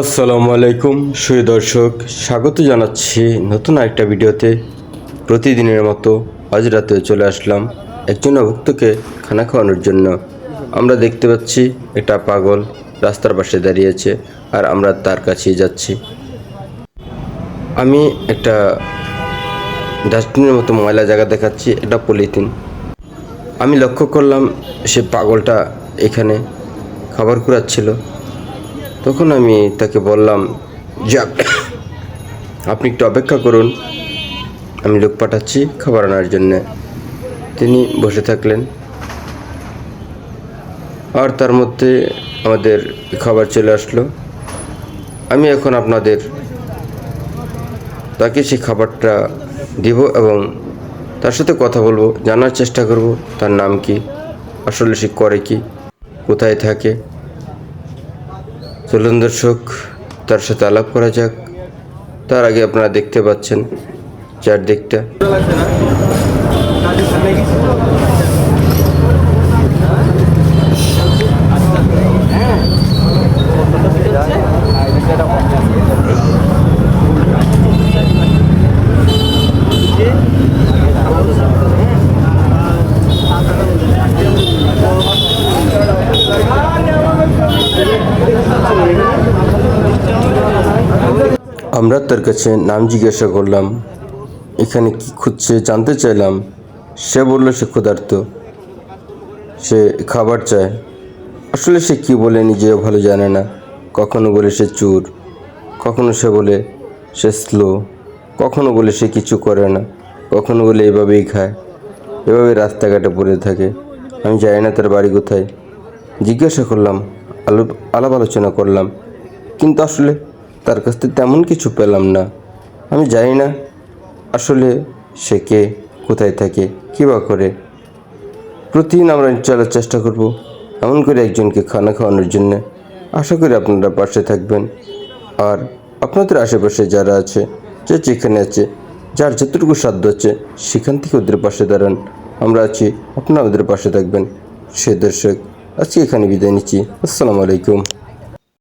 আসসালামু আলাইকুম, সুপ্রিয় দর্শক, স্বাগত জানাচ্ছি নতুন একটা ভিডিওতে। প্রতিদিনের মতো আজ রাতে চলে আসলাম একজন ভক্তকে খানা খাওয়ানোর জন্য। আমরা দেখতে পাচ্ছি এটা পাগল রাস্তার পাশে দাঁড়িয়েছে আর আমরা তার কাছেই যাচ্ছি। আমি একটা ডাস্টবিনের মতো ময়লা জায়গা দেখাচ্ছি, এটা পলিথিন। আমি লক্ষ্য করলাম সে পাগলটা এখানে খাবার কুড়াচ্ছিল। তখন আমি তাকে বললাম যে আপনি একটু অপেক্ষা করুন। আমি লোক পাঠাচ্ছি খাবার আনার জন্যে। তিনি বসে থাকলেন। আর তার মধ্যে আমাদের খাবার চলে আসলো। আমি এখন আপনাদের, তাকে সেই খাবারটা দিব এবং তার সাথে কথা বলব, জানার চেষ্টা করব, তার নাম কি, আসলে সে করে কি, কোথায় থাকে। চলুন দর্শক, তার সাথে আলাপ করা যাক। তার আগে আপনারা দেখতে পাচ্ছেন চারদিকটা। আমরা তার কাছে নাম জিজ্ঞাসা করলাম, এখানে কি খুঁজছে জানতে চাইলাম। সে বলল, সে ক্ষুধার্ত। সে খাবার চায়। আসলে সে কি বলে নিজেও ভালো জানে না। কখনো বলে সে চুর, কখনো সে বলে সে স্লো কখনো বলে সে কিছু করে না, কখনো বলে এভাবেই খায়, এভাবে রাস্তাঘাটে পড়ে থাকে। আমি জানি না তার বাড়ি কোথায়। জিজ্ঞাসা করলাম আলাপ আলোচনা করলাম। কিন্তু আসলে তার কাছ থেকে তেমন কিছু পেলাম না। আমি জানি না আসলে সে কে, কোথায় থাকে, কী বা করে। প্রতিদিন আমরা চলার চেষ্টা করব, এমন করে একজনকে খানা খাওয়ানোর জন্য। আশা করি আপনারা পাশে থাকবেন। আর আপনাদের আশেপাশে যারা আছে, যে যেখানে আছে, যার যতটুকু সাধ্য আছে, সেখান থেকে ওদের পাশে দাঁড়ান। আমরা আছি, আপনারা ওদের পাশে থাকবেন। সে দর্শক, আজকে এখানে বিদায় নিচ্ছি। আসসালামু আলাইকুম।